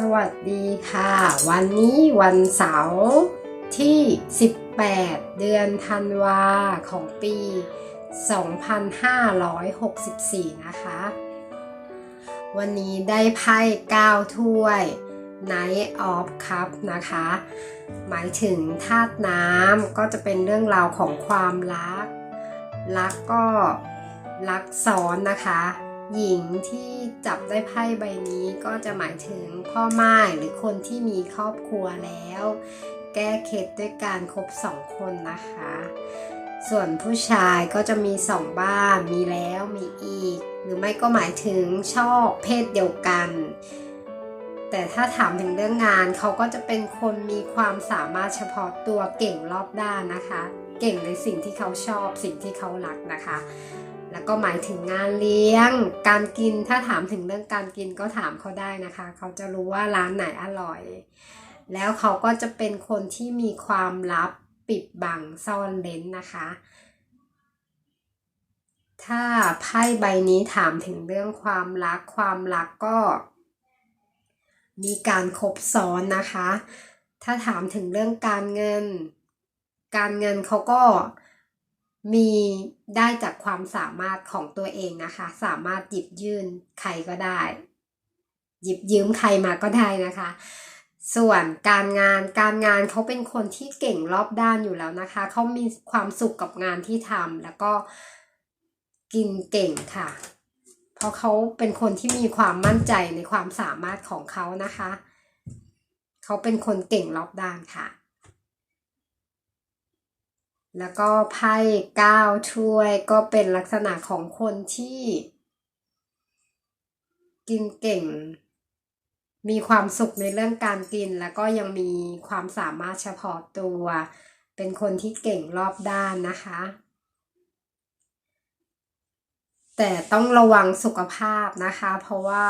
สวัสดีค่ะ วันนี้วันเสาร์ที่ 18 เดือนธันวาของปี 2564 นะคะ วันนี้ได้ไพ่9ถ้วย Night of Cup นะคะ หมายถึงธาตุน้ำก็จะเป็นเรื่องราวของความรัก รักก็รักซ้อนนะคะ หญิงที่จับได้ไพ่ใบนี้ก็จะหมายถึงพ่อไม้หรือคนที่มีครอบครัวแล้ว แก้เคล็ดด้วยการคบสองคนนะคะ ส่วนผู้ชายก็จะมีสองบ้านมีแล้วมีอีก หรือไม่ก็หมายถึงชอบเพศเดียวกัน แต่ถ้าถามถึงเรื่องงานเขาก็จะเป็นคนมีความสามารถเฉพาะตัวเก่งรอบด้านนะคะ เก่งในสิ่งที่เขาชอบสิ่งที่เขารักนะคะ แล้วก็หมายถึงงานเลี้ยง การกินถ้าถามถึงเรื่องการกินก็ถามเขาได้นะคะ เขาจะรู้ว่าร้านไหนอร่อย แล้วเขาก็จะเป็นคนที่มีความลับปิดบังซ่อนเลนนะคะ ถ้าไพ่ใบนี้ถามถึงเรื่องความรักความรักก็ มีการครบซ้อนนะคะ ถ้าถามถึงเรื่องการเงิน การเงินเขาก็ มีได้จากความสามารถของตัวเองนะคะ สามารถหยิบยื่นใครก็ได้ หยิบยืมใครมาก็ได้นะคะ ส่วนการงานการงานเขาเป็นคนที่เก่งรอบด้านอยู่แล้วนะคะ เขามีความสุขกับงานที่ทำแล้วก็กินเก่งค่ะ เพราะเขาเป็นคนที่มีความมั่นใจในความสามารถของเขานะคะ เขาเป็นคนเก่งรอบด้านค่ะ แล้วก็ไพ่เก้าถ้วยก็เป็นลักษณะของคนที่ กินเก่ง มีความสุขในเรื่องการกิน แล้วก็ยังมีความสามารถเฉพาะตัว เป็นคนที่เก่งรอบด้านนะคะ แต่ต้องระวังสุขภาพนะคะ เพราะว่า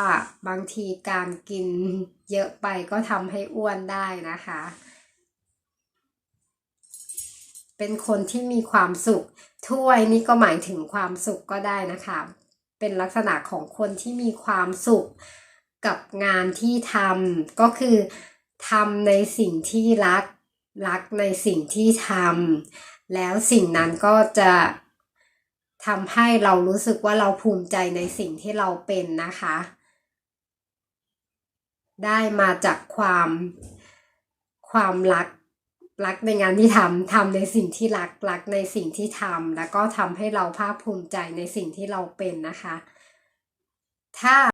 บางทีการกินเยอะไปก็ทำให้อ้วนได้นะคะ เป็นคนที่มีความสุข ถ้วยนี่ก็หมายถึงความสุขก็ได้นะคะ เป็นลักษณะของคนที่มีความสุขกับงานที่ทำก็คือทำในสิ่งที่รัก รักในสิ่งที่ทำแล้วสิ่งนั้นก็จะทำให้เรารู้สึกว่าเราภูมิใจในสิ่งที่เราเป็นนะคะ ได้มาจากความความรัก รักในงานที่ทำทำในสิ่งที่รักรักในสิ่งที่ทำแล้วก็ทำให้เราภาคภูมิใจในสิ่งที่เราเป็นนะคะ ถ้า